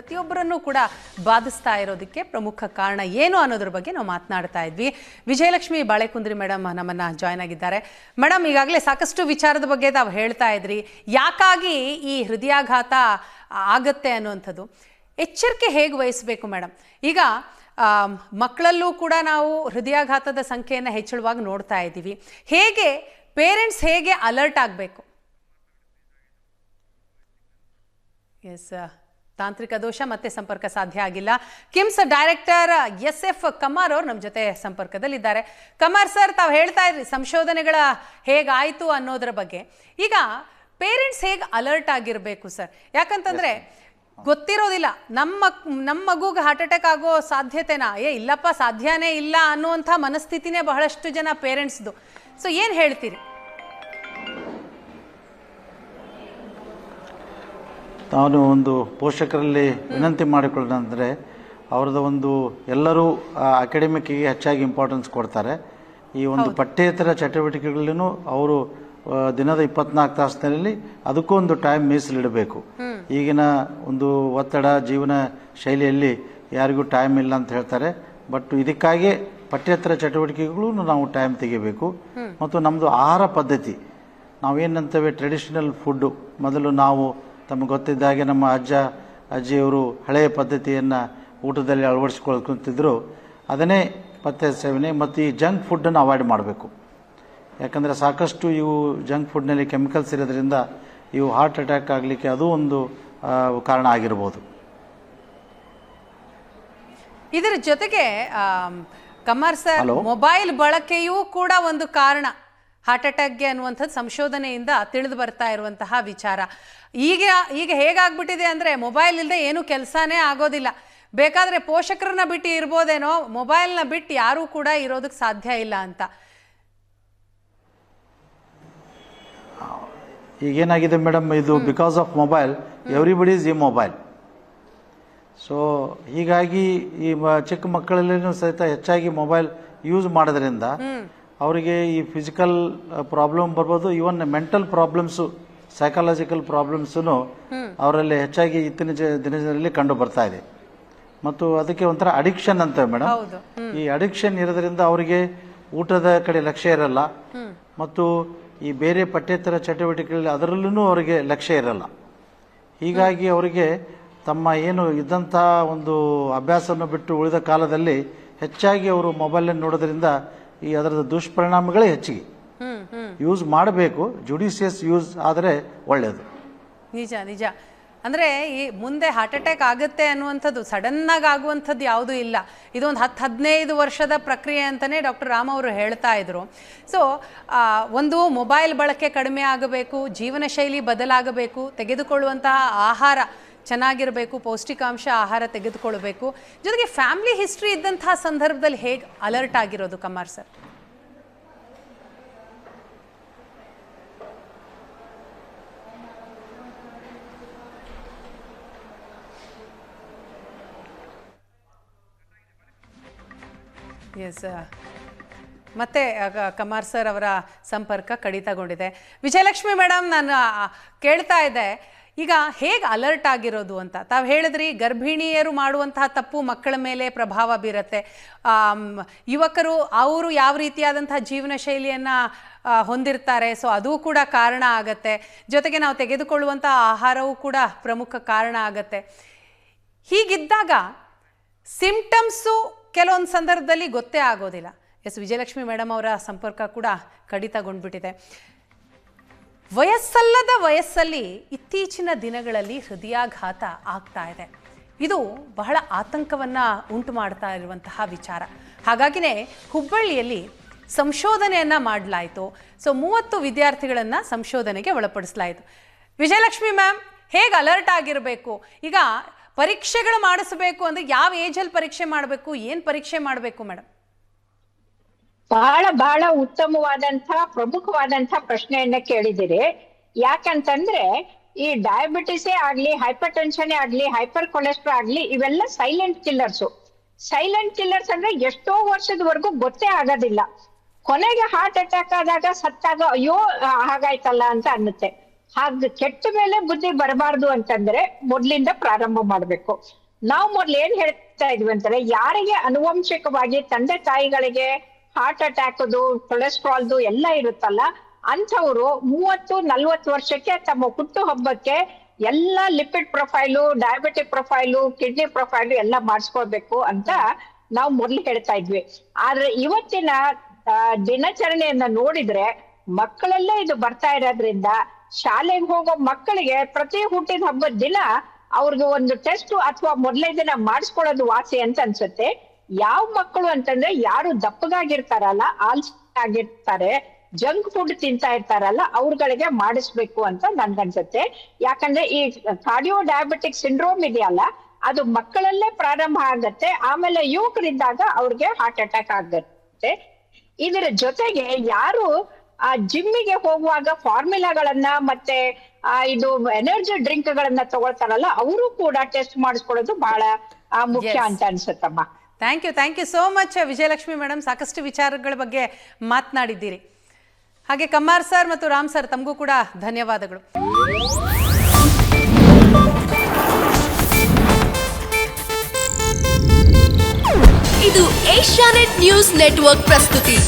ಪ್ರತಿಯೊಬ್ಬರನ್ನು ಕೂಡ ಬಾಧಿಸ್ತಾ ಇರೋದಕ್ಕೆ ಪ್ರಮುಖ ಕಾರಣ ಏನು ಅನ್ನೋದ್ರ ಬಗ್ಗೆ ನಾವು ಮಾತನಾಡ್ತಾ ಇದ್ವಿ. ವಿಜಯಲಕ್ಷ್ಮಿ ಬಾಳೆಕುಂದ್ರಿ ಮೇಡಮ್ ನಮ್ಮನ್ನ ಜಾಯ್ನ್ ಆಗಿದ್ದಾರೆ. ಮೇಡಮ್, ಈಗಾಗಲೇ ಸಾಕಷ್ಟು ವಿಚಾರದ ಬಗ್ಗೆ ತಾವು ಹೇಳ್ತಾ ಇದ್ರಿ. ಯಾಕಾಗಿ ಈ ಹೃದಯಾಘಾತ ಆಗತ್ತೆ ಅನ್ನುವಂಥದ್ದು? ಎಚ್ಚರಿಕೆ ಹೇಗೆ ವಹಿಸಬೇಕು ಮೇಡಮ್? ಈಗ ಮಕ್ಕಳಲ್ಲೂ ಕೂಡ ನಾವು ಹೃದಯಾಘಾತದ ಸಂಖ್ಯೆಯನ್ನು ಹೆಚ್ಚಳವಾಗಿ ನೋಡ್ತಾ ಇದ್ದೀವಿ. ಹೇಗೆ, ಪೇರೆಂಟ್ಸ್ ಹೇಗೆ ಅಲರ್ಟ್ ಆಗಬೇಕು? ಎಸ್ ತಾಂತ್ರಿಕ ದೋಷ ಮತ್ತೆ ಸಂಪರ್ಕ ಸಾಧ್ಯ ಆಗಿಲ್ಲ. KIMS director S F Kumar ಅವರು ನಮ್ಮ ಜೊತೆ ಸಂಪರ್ಕದಲ್ಲಿದ್ದಾರೆ. ಕಮಾರ್ ಸರ್ ತಾವು ಹೇಳ್ತಾ ಇದ್ರಿ ಸಂಶೋಧನೆಗಳ ಹೇಗಾಯಿತು ಅನ್ನೋದ್ರ ಬಗ್ಗೆ. ಈಗ ಪೇರೆಂಟ್ಸ್ ಹೇಗೆ ಅಲರ್ಟ್ ಆಗಿರಬೇಕು ಸರ್ ಯಾಕಂತಂದ್ರೆ ಗೊತ್ತಿರೋದಿಲ್ಲ. ನಮ್ಮ ನಮ್ಮ ಮಗುಗೆ ಹಾರ್ಟ್ ಅಟ್ಯಾಕ್ ಆಗೋ ಸಾಧ್ಯತೆನಾ? ಏ ಇಲ್ಲಪ್ಪ ಸಾಧ್ಯನೇ ಇಲ್ಲ ಅನ್ನುವಂಥ ಮನಸ್ಥಿತಿನೇ ಬಹಳಷ್ಟು ಜನ ಪೇರೆಂಟ್ಸ್ದು ಸೊ ಏನು ಹೇಳ್ತೀರಿ? ನಾನು ಒಂದು ಪೋಷಕರಲ್ಲಿ ವಿನಂತಿ ಮಾಡಿಕೊಳ್ಳೋದಂದರೆ ಅವ್ರದ್ದು ಒಂದು ಎಲ್ಲರೂ ಅಕಾಡೆಮಿಕ್ಕಿಗೆ ಹೆಚ್ಚಾಗಿ ಇಂಪಾರ್ಟೆನ್ಸ್ ಕೊಡ್ತಾರೆ. ಈ ಒಂದು ಪಠ್ಯೇತರ ಚಟುವಟಿಕೆಗಳಲ್ಲೂ ಅವರು ದಿನದ ಇಪ್ಪತ್ನಾಲ್ಕು ತಾಸಿನಲ್ಲಿ ಅದಕ್ಕೂ ಒಂದು ಟೈಮ್ ಮೀಸಲಿಡಬೇಕು. ಈಗಿನ ಒಂದು ಒತ್ತಡ ಜೀವನ ಶೈಲಿಯಲ್ಲಿ ಯಾರಿಗೂ ಟೈಮ್ ಇಲ್ಲ ಅಂತ ಹೇಳ್ತಾರೆ. ಬಟ್ ಇದಕ್ಕಾಗಿ ಪಠ್ಯೇತರ ಚಟುವಟಿಕೆಗಳು ನಾವು ಟೈಮ್ ತೆಗಿಬೇಕು. ಮತ್ತು ನಮ್ಮದು ಆಹಾರ ಪದ್ಧತಿ. ನಾವೇನಂತೇವೆ ಟ್ರೆಡಿಷನಲ್ ಫುಡ್ಡು ಮೊದಲು ನಾವು ತಮಗೆ ಗೊತ್ತಿದ್ದ ಹಾಗೆ ನಮ್ಮ ಅಜ್ಜ ಅಜ್ಜಿಯವರು ಹಳೆಯ ಪದ್ಧತಿಯನ್ನು ಊಟದಲ್ಲಿ ಅಳವಡಿಸ್ಕೊಳ್ಕೊಂತಿದ್ರು ಅದನ್ನೇ ಪಥ್ಯ ಸೇವನೆ ಮತ್ತು ಈ ಜಂಕ್ ಫುಡ್ಡನ್ನು ಅವಾಯ್ಡ್ ಮಾಡಬೇಕು. ಯಾಕಂದರೆ ಸಾಕಷ್ಟು ಇವು ಜಂಕ್ ಫುಡ್ನಲ್ಲಿ ಕೆಮಿಕಲ್ಸ್ ಇರೋದ್ರಿಂದ ಇವು ಹಾರ್ಟ್ ಅಟ್ಯಾಕ್ ಆಗಲಿಕ್ಕೆ ಅದು ಒಂದು ಕಾರಣ ಆಗಿರ್ಬೋದು. ಇದರ ಜೊತೆಗೆ ಕಮರ್ಸ್ ಕಮರ್ ಸರ್ ಮೊಬೈಲ್ ಬಳಕೆಯೂ ಕೂಡ ಒಂದು ಕಾರಣ. ಹಾರ್ಟ್ ಅಟ್ಯಾಕ್ಗೆ ಅನ್ನುವಂಥದ್ದು ಸಂಶೋಧನೆಯಿಂದ ತಿಳಿದು ಬರ್ತಾ ಇರುವಂತಹ ವಿಚಾರ. ಈಗ ಈಗ ಹೇಗಾಗ್ಬಿಟ್ಟಿದೆ ಅಂದರೆ ಮೊಬೈಲ್ ಇಲ್ಲದೆ ಏನು ಕೆಲಸನೇ ಆಗೋದಿಲ್ಲ. ಬೇಕಾದರೆ ಪೋಷಕರನ್ನ ಬಿಟ್ಟು ಇರ್ಬೋದೇನೋ ಮೊಬೈಲ್ನ ಬಿಟ್ಟು ಯಾರೂ ಕೂಡ ಇರೋದಕ್ಕೆ ಸಾಧ್ಯ ಇಲ್ಲ ಅಂತ. ಈಗೇನಾಗಿದೆ ಮೇಡಮ್ ಇದು because of mobile everybody is ಈ ಮೊಬೈಲ್ ಸೊ ಹೀಗಾಗಿ ಈ ಚಿಕ್ಕ ಮಕ್ಕಳಲ್ಲಿನೂ ಸಹಿತ ಹೆಚ್ಚಾಗಿ ಮೊಬೈಲ್ ಯೂಸ್ ಮಾಡೋದ್ರಿಂದ ಅವರಿಗೆ ಈ ಫಿಸಿಕಲ್ ಪ್ರಾಬ್ಲಮ್ ಬರ್ಬೋದು. Even mental problems psychological problems ಅವರಲ್ಲಿ ಹೆಚ್ಚಾಗಿ ಇತ್ತಿನ ದಿನದಲ್ಲಿ ಕಂಡು ಬರ್ತಾ ಇದೆ. ಮತ್ತು ಅದಕ್ಕೆ ಒಂಥರ ಅಡಿಕ್ಷನ್ ಅಂತ ಮೇಡಮ್. ಈ ಅಡಿಕ್ಷನ್ ಇರೋದ್ರಿಂದ ಅವರಿಗೆ ಊಟದ ಕಡೆ ಲಕ್ಷ್ಯ ಇರಲ್ಲ. ಮತ್ತು ಈ ಬೇರೆ ಪಠ್ಯೇತರ ಚಟುವಟಿಕೆಗಳಲ್ಲಿ ಅದರಲ್ಲೂ ಅವರಿಗೆ ಲಕ್ಷ್ಯ ಇರಲ್ಲ. ಹೀಗಾಗಿ ಅವರಿಗೆ ತಮ್ಮ ಏನು ಇದ್ದಂಥ ಒಂದು ಅಭ್ಯಾಸವನ್ನು ಬಿಟ್ಟು ಉಳಿದ ಕಾಲದಲ್ಲಿ ಹೆಚ್ಚಾಗಿ ಅವರು ಮೊಬೈಲನ್ನು ನೋಡೋದ್ರಿಂದ ಈ ಅದರದ ದುಷ್ಪರಿಣಾಮಗಳೇ ಹೆಚ್ಚಿಗೆ. ಯೂಸ್ ಮಾಡಬೇಕು ಜುಡಿಷಿಯಸ್ ಯೂಸ್ ಆದರೆ ಒಳ್ಳೆಯದು ನಿಜ ನಿಜ. ಅಂದರೆ ಈ ಮುಂದೆ ಹಾರ್ಟ್ ಅಟ್ಯಾಕ್ ಆಗುತ್ತೆ ಅನ್ನುವಂಥದ್ದು ಸಡನ್ನಾಗಿ ಆಗುವಂಥದ್ದು ಯಾವುದೂ ಇಲ್ಲ. ಇದೊಂದು ಹತ್ತು ಹದಿನೈದು ವರ್ಷದ ಪ್ರಕ್ರಿಯೆ ಅಂತಲೇ ಡಾಕ್ಟರ್ ರಾಮ್ ಅವರು ಹೇಳ್ತಾ ಇದ್ರು. ಸೊ ಒಂದು ಮೊಬೈಲ್ ಬಳಕೆ ಕಡಿಮೆ ಆಗಬೇಕು ಜೀವನ ಶೈಲಿ ಬದಲಾಗಬೇಕು ತೆಗೆದುಕೊಳ್ಳುವಂತಹ ಆಹಾರ ಚೆನ್ನಾಗಿರಬೇಕು, ಪೌಷ್ಟಿಕಾಂಶ ಆಹಾರ ತೆಗೆದುಕೊಳ್ಬೇಕು. ಜೊತೆಗೆ ಫ್ಯಾಮಿಲಿ ಹಿಸ್ಟ್ರಿ ಇದ್ದಂತಹ ಸಂದರ್ಭದಲ್ಲಿ ಹೇಗೆ ಅಲರ್ಟ್ ಆಗಿರೋದು ಕಮಾರ್ ಸರ್? ಎಸ್ ಮತ್ತೆ ಕಮಾರ್ ಸರ್ ಅವರ ಸಂಪರ್ಕ ಕಡಿತಗೊಂಡಿದೆ. ವಿಜಯಲಕ್ಷ್ಮಿ ಮೇಡಮ್ ನಾನು ಕೇಳ್ತಾ ಇದ್ದೆ. ಈಗ ಹೇಗೆ ಅಲರ್ಟ್ ಆಗಿರೋದು ಅಂತ? ತಾವು ಹೇಳಿದ್ರಿ ಗರ್ಭಿಣಿಯರು ಮಾಡುವಂತಹ ತಪ್ಪು ಮಕ್ಕಳ ಮೇಲೆ ಪ್ರಭಾವ ಬೀರುತ್ತೆ. ಯುವಕರು ಅವರು ಯಾವ ರೀತಿಯಾದಂತಹ ಜೀವನ ಶೈಲಿಯನ್ನು ಹೊಂದಿರ್ತಾರೆ, ಸೊ ಅದು ಕೂಡ ಕಾರಣ ಆಗತ್ತೆ. ಜೊತೆಗೆ ನಾವು ತೆಗೆದುಕೊಳ್ಳುವಂಥ ಆಹಾರವೂ ಕೂಡ ಪ್ರಮುಖ ಕಾರಣ ಆಗತ್ತೆ. ಹೀಗಿದ್ದಾಗ ಸಿಂಪ್ಟಮ್ಸು ಕೆಲವೊಂದು ಸಂದರ್ಭದಲ್ಲಿ ಗೊತ್ತೇ ಆಗೋದಿಲ್ಲ. ಎಸ್ ವಿಜಯಲಕ್ಷ್ಮಿ ಮೇಡಮ್ ಅವರ ಸಂಪರ್ಕ ಕೂಡ ಕಡಿತಗೊಂಡ್ಬಿಟ್ಟಿದೆ. ವಯಸ್ಸಲ್ಲದ ವಯಸ್ಸಲ್ಲಿ ಇತ್ತೀಚಿನ ದಿನಗಳಲ್ಲಿ ಹೃದಯಾಘಾತ ಆಗ್ತಾ ಇದೆ. ಇದು ಬಹಳ ಆತಂಕವನ್ನು ಉಂಟು ಮಾಡ್ತಾ ಇರುವಂತಹ ವಿಚಾರ. ಹಾಗಾಗಿನೇ ಹುಬ್ಬಳ್ಳಿಯಲ್ಲಿ ಸಂಶೋಧನೆಯನ್ನು ಮಾಡಲಾಯಿತು. ಸೊ ಮೂವತ್ತು ವಿದ್ಯಾರ್ಥಿಗಳನ್ನು ಸಂಶೋಧನೆಗೆ ಒಳಪಡಿಸಲಾಯಿತು. ವಿಜಯಲಕ್ಷ್ಮಿ ಮ್ಯಾಮ್, ಹೇಗೆ ಅಲರ್ಟ್ ಆಗಿರಬೇಕು? ಈಗ ಪರೀಕ್ಷೆಗಳು ಮಾಡಿಸಬೇಕು ಅಂದರೆ ಯಾವ ಏಜಲ್ಲಿ ಪರೀಕ್ಷೆ ಮಾಡಬೇಕು, ಏನು ಪರೀಕ್ಷೆ ಮಾಡಬೇಕು ಮೇಡಮ್ ಬಹಳ ಬಹಳ ಉತ್ತಮವಾದಂತಹ ಪ್ರಮುಖವಾದಂತಹ ಪ್ರಶ್ನೆಯನ್ನ ಕೇಳಿದಿರಿ ಯಾಕಂತಂದ್ರೆ, ಈ ಡಯಾಬಿಟಿಸೇ ಆಗ್ಲಿ ಹೈಪರ್ ಟೆನ್ಷನ್ ಆಗ್ಲಿ, ಹೈಪರ್ ಕೊಲೆಸ್ಟ್ರಾಲ್ ಆಗ್ಲಿ, ಇವೆಲ್ಲ ಸೈಲೆಂಟ್ ಕಿಲ್ಲರ್ಸು. ಸೈಲೆಂಟ್ ಕಿಲ್ಲರ್ಸ್ ಅಂದ್ರೆ ಎಷ್ಟೋ ವರ್ಷದವರೆಗೂ ಗೊತ್ತೇ ಆಗೋದಿಲ್ಲ. ಕೊನೆಗೆ ಹಾರ್ಟ್ ಅಟ್ಯಾಕ್ ಆದಾಗ ಸತ್ತಾಗ, ಅಯ್ಯೋ, ಹಾಗಾಯ್ತಲ್ಲ ಅಂತ ಅನ್ನುತ್ತೆ. ಹಾಗೆ ಕೆಟ್ಟ ಮೇಲೆ ಬುದ್ಧಿ ಬರಬಾರ್ದು ಅಂತಂದ್ರೆ ಮೊದ್ಲಿಂದ ಪ್ರಾರಂಭ ಮಾಡ್ಬೇಕು. ನಾವು ಮೊದ್ಲು ಏನ್ ಹೇಳ್ತಾ ಇದ್ವಿ ಅಂತಂದ್ರೆ, ಯಾರಿಗೆ ಅನುವಂಶಿಕವಾಗಿ ತಂದೆ ತಾಯಿಗಳಿಗೆ ಹಾರ್ಟ್ ಅಟ್ಯಾಕ್ದು ಕೊಲೆಸ್ಟ್ರಾಲ್ದು ಎಲ್ಲ ಇರುತ್ತಲ್ಲ, ಅಂಥವ್ರು ಮೂವತ್ತು, ನಲ್ವತ್ತು ವರ್ಷಕ್ಕೆ ತಮ್ಮ ಹುಟ್ಟು ಹಬ್ಬಕ್ಕೆ ಎಲ್ಲ lipid profile diabetic profile kidney profile ಎಲ್ಲ ಮಾಡಿಸ್ಕೋಬೇಕು ಅಂತ ನಾವು ಮೊದ್ಲು ಹೇಳ್ತಾ ಇದ್ವಿ. ಆದ್ರೆ ಇವತ್ತಿನ ದಿನಚರಣೆಯನ್ನ ನೋಡಿದ್ರೆ ಮಕ್ಕಳಲ್ಲೇ ಇದು ಬರ್ತಾ ಇರೋದ್ರಿಂದ ಶಾಲೆಗೆ ಹೋಗೋ ಮಕ್ಕಳಿಗೆ ಪ್ರತಿ ಹುಟ್ಟಿದ ಹಬ್ಬದ ದಿನ ಅವ್ರಿಗೆ ಒಂದು ಟೆಸ್ಟ್ ಅಥವಾ ಮೊದಲೇ ದಿನ ಮಾಡಿಸ್ಕೊಳ್ಳೋದು ವಾಸಿ ಅಂತ ಅನ್ಸುತ್ತೆ. ಯಾವ ಮಕ್ಕಳು ಅಂತಂದ್ರೆ ಯಾರು ದಪ್ಪಗಾಗಿರ್ತಾರಲ್ಲ ಆಲ್ಸಿ ಆಗಿರ್ತಾರೆ ಜಂಕ್ ಫುಡ್ ತಿಂತಾ ಇರ್ತಾರಲ್ಲ ಅವ್ರಗಳಿಗೆ ಮಾಡಿಸ್ಬೇಕು ಅಂತ ನನ್ಗನ್ಸುತ್ತೆ. ಯಾಕಂದ್ರೆ ಈ ಕಾರ್ಡಿಯೋ ಡಯಾಬಿಟಿಕ್ ಸಿಂಡ್ರೋಮ್ ಇದೆಯಲ್ಲ ಅದು ಮಕ್ಕಳಲ್ಲೇ ಪ್ರಾರಂಭ ಆಗತ್ತೆ ಆಮೇಲೆ ಯುವಕರಿದ್ದಾಗ ಅವ್ರಿಗೆ ಹಾರ್ಟ್ ಅಟ್ಯಾಕ್ ಆಗತ್ತೆ. ಇದರ ಜೊತೆಗೆ ಯಾರು ಆ ಜಿಮ್ಮಿಗೆ ಹೋಗುವಾಗ ಫಾರ್ಮುಲಾಗಳನ್ನ ಮತ್ತೆ ಆ ಇದು ಎನರ್ಜಿ ಡ್ರಿಂಕ್ ಗಳನ್ನ ತಗೊಳ್ತಾರಲ್ಲ ಅವರು ಕೂಡ ಟೆಸ್ಟ್ ಮಾಡಿಸ್ಕೊಳ್ಳೋದು ಬಹಳ ಮುಖ್ಯ. ಅಂತ ಅನ್ಸುತ್ತಮ್ಮ. Thank you thank you so much Vijayalakshmi madam ಸಾಕಷ್ಟು ವಿಚಾರಗಳ ಬಗ್ಗೆ ಮಾತನಾಡಿದ್ದೀರಿ. ಹಾಗೆ ಕಮ್ಮಾರ್ ಸರ್ ಮತ್ತು ರಾಮ್ ಸರ್ ತಮಗೂ ಕೂಡ ಧನ್ಯವಾದಗಳು. ಇದು ಏಷ್ಯಾನೆಟ್ ನ್ಯೂಸ್ ನೆಟ್ವರ್ಕ್ ಪ್ರಸ್ತುತಿ.